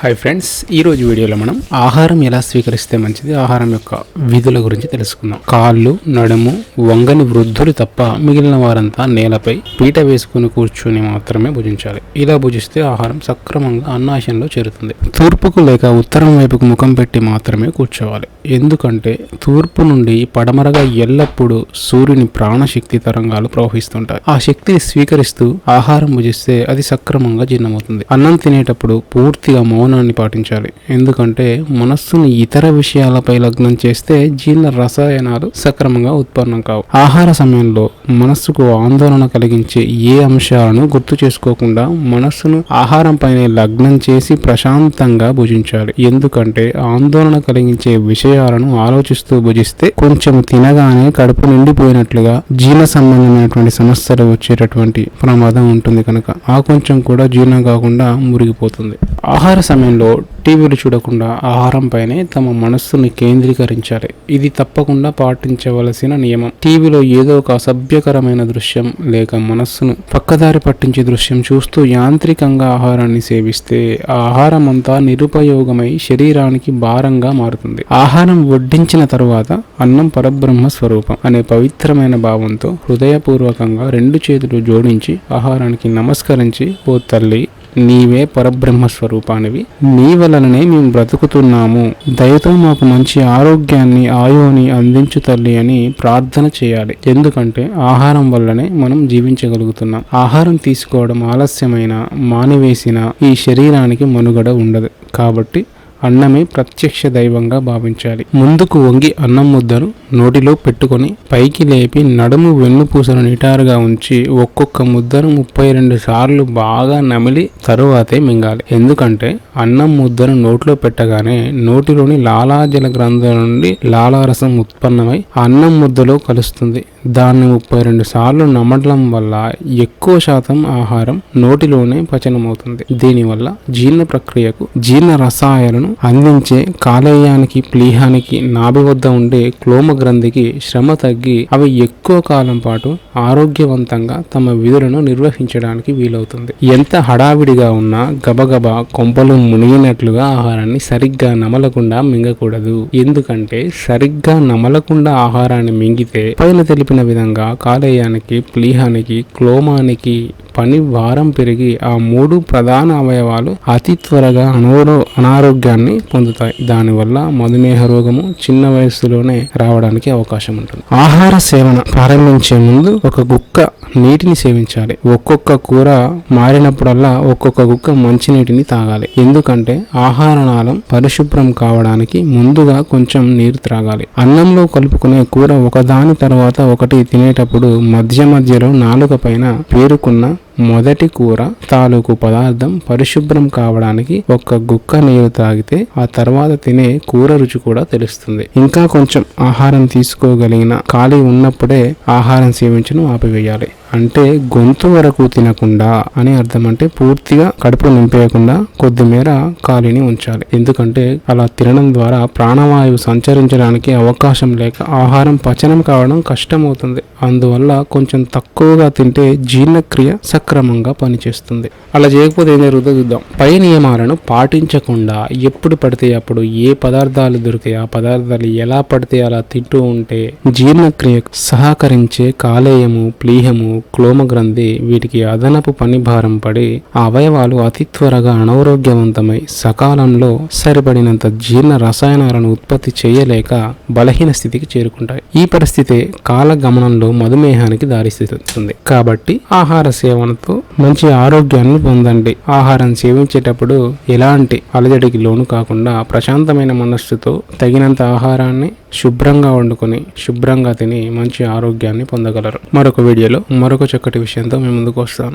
Hi friends ఈ రోజు వీడియోలో మనం ఆహారం ఎలా స్వీకరిస్తే మంచిది ఆహారం యొక్క విధుల గురించి తెలుసుకుందాం. కాళ్ళు నడుము వంగని వృద్ధులు తప్ప మిగిలిన వారంతా నేలపై పీట వేసుకుని కూర్చుని మాత్రమే భుజించాలి. ఇలా భుజిస్తే ఆహారం సక్రమంగా అన్నాశయంలో చేరుతుంది. తూర్పుకు లేక ఉత్తరం వైపుకు ముఖం పెట్టి మాత్రమే కూర్చోవాలి. ఎందుకంటే తూర్పు నుండి పడమరగా ఎల్లప్పుడూ సూర్యుని ప్రాణశక్తి తరంగాలు ప్రవహిస్తుంటాయి. ఆ శక్తిని స్వీకరిస్తూ ఆహారం భుజిస్తే అది సక్రమంగా జీర్ణమవుతుంది. అన్నం తినేటప్పుడు పూర్తిగా మౌనాన్ని పాటించాలి. ఎందుకంటే మనస్సును ఇతర విషయాలపై లగ్నం చేస్తే జీర్ణ రసాయనాలు సక్రమంగా ఉత్పన్నం కావు. ఆహార సమయంలో మనస్సుకు ఆందోళన కలిగించే ఏ అంశాలను గుర్తు చేసుకోకుండా మనస్సును ఆహారం పైన లగ్నం చేసి ప్రశాంతంగా భుజించాలి. ఎందుకంటే ఆందోళన కలిగించే విషయాలను ఆలోచిస్తూ భుజిస్తే కొంచెం తినగానే కడుపు నిండిపోయినట్లుగా జీర్ణ సంబంధమైనటువంటి సమస్యలు వచ్చేటటువంటి ప్రమాదం ఉంటుంది కనుక. ఆ కొంచెం కూడా జీర్ణం కాకుండా మురిగిపోతుంది. ఆహార సమయంలో టీవీలు చూడకుండా ఆహారంపైనే తమ మనస్సుని కేంద్రీకరించాలి. ఇది తప్పకుండా పాటించవలసిన నియమం. టీవీలో ఏదో ఒక అసభ్యకరమైన దృశ్యం లేక మనస్సును పక్కదారి పట్టించే దృశ్యం చూస్తూ యాంత్రికంగా ఆహారాన్ని సేవిస్తే ఆ ఆహారం అంతా నిరుపయోగమై శరీరానికి భారంగా మారుతుంది. ఆహారం వడ్డించిన తరువాత అన్నం పరబ్రహ్మ స్వరూపం అనే పవిత్రమైన భావంతో హృదయపూర్వకంగా రెండు చేతులు జోడించి ఆహారానికి నమస్కరించి ఓ తల్లి నీవే పరబ్రహ్మ స్వరూపానివి. నీ వలననే మేము బ్రతుకుతున్నాము. దయతో మాకు మంచి ఆరోగ్యాన్ని ఆయువుని అందించు తల్లి అని ప్రార్థన చేయాలి. ఎందుకంటే ఆహారం వల్లనే మనం జీవించగలుగుతున్నాం. ఆహారం తీసుకోవడం ఆలస్యమైన మానివేసిన ఈ శరీరానికి మనుగడ ఉండదు. కాబట్టి అన్నమే ప్రత్యక్ష దైవంగా భావించాలి. ముందుకు వంగి అన్నం ముద్దను నోటిలో పెట్టుకొని పైకి లేపి నడుము వెన్నుపూసను నిటారుగా ఉంచి ఒక్కొక్క ముద్దను ముప్పై రెండు సార్లు బాగా నమిలి తరువాతే మింగాలి. ఎందుకంటే అన్నం ముద్దను నోట్లో పెట్టగానే నోటిలోని లాలాజల గ్రంథం నుండి లాలారసం ఉత్పన్నమై అన్నం ముద్దలో కలుస్తుంది. దాన్ని ముప్పై రెండు సార్లు నమ్మడం వల్ల ఎక్కువ శాతం ఆహారం నోటిలోనే పచనమవుతుంది. దీనివల్ల జీర్ణ ప్రక్రియకు జీర్ణ రసాయలను అందించే కాలేయానికి ప్లీహానికి నాభి వద్ద ఉండే క్లోమ గ్రంథికి శ్రమ తగ్గి అవి ఎక్కువ కాలం పాటు ఆరోగ్యవంతంగా తమ విధులను నిర్వహించడానికి వీలవుతుంది. ఎంత హడావిడిగా ఉన్నా గబగబా కొంపలు మునిగినట్లుగా ఆహారాన్ని సరిగ్గా నమలకుండా మింగకూడదు. ఎందుకంటే సరిగ్గా నమలకుండా ఆహారాన్ని మింగితే పైన తెలిపిన విధంగా కాలేయానికి ప్లీహానికి క్లోమానికి పని భారం పెరిగి ఆ మూడు ప్రధాన అవయవాలు అతి త్వరగా అనారో అనారోగ్యాన్ని పొందుతాయి. దానివల్ల మధుమేహ రోగము చిన్న వయస్సులోనే రావడానికి అవకాశం ఉంటుంది. ఆహార సేవన ప్రారంభించే ముందు ఒక గుక్క నీటిని సేవించాలి. ఒక్కొక్క కూర మారినప్పుడల్లా ఒక్కొక్క గుక్క మంచినీటిని తాగాలి. ఎందుకంటే ఆహార నాళం పరిశుభ్రం కావడానికి ముందుగా కొంచెం నీరు త్రాగాలి. అన్నంలో కలుపుకునే కూర ఒకదాని తర్వాత ఒకటి తినేటప్పుడు మధ్య మధ్యలో నాలుక పైన పేరుకున్న మొదటి కూర తాలూకు పదార్థం పరిశుభ్రం కావడానికి ఒక్క గుక్క నీరు తాగితే ఆ తర్వాత తినే కూర రుచి కూడా తెలుస్తుంది. ఇంకా కొంచెం ఆహారం తీసుకోగలిగిన ఖాళీ ఉన్నప్పుడే ఆహారం సేవించను ఆపివేయాలి. అంటే గొంతు వరకు తినకుండా అని అర్థం అంటే పూర్తిగా కడుపు నింపేయకుండా కొద్దిమేర ఖాళీని ఉంచాలి. ఎందుకంటే అలా తినడం ద్వారా ప్రాణవాయువు సంచరించడానికి అవకాశం లేక ఆహారం పచనం కావడం కష్టమవుతుంది. అందువల్ల కొంచెం తక్కువగా తింటే జీర్ణక్రియ సక్రమంగా పనిచేస్తుంది. అలా చేయకపోతే ఏం జరుగుతుందో చూద్దాం. పై నియమాలను పాటించకుండా ఎప్పుడు పడితే అప్పుడు ఏ పదార్థాలు దొరికాయి ఆ పదార్థాలు ఎలా పడితే అలా తింటూ ఉంటే జీర్ణక్రియకు సహకరించే కాలేయము ప్లీహము క్లోమ గ్రంథి వీటికి అదనపు పని భారం పడి ఆ అవయవాలు అతి త్వరగా అనారోగ్యవంతమై సకాలంలో సరిపడినంత జీర్ణ రసాయనాలను ఉత్పత్తి చేయలేక బలహీన స్థితికి చేరుకుంటాయి. ఈ పరిస్థితి కాలగమనంలో మధుమేహానికి దారితీస్తుంది. కాబట్టి ఆహార సేవనతో మంచి ఆరోగ్యాన్ని పొందండి. ఆహారం సేవించేటప్పుడు ఎలాంటి అలజడికి లోను కాకుండా ప్రశాంతమైన మనస్సుతో తగినంత ఆహారాన్ని శుభ్రంగా వండుకొని శుభ్రంగా తిని మంచి ఆరోగ్యాన్ని పొందగలరు. మరొక వీడియోలో మరొక చక్కటి విషయంతో మేము ముందుకు వస్తాను.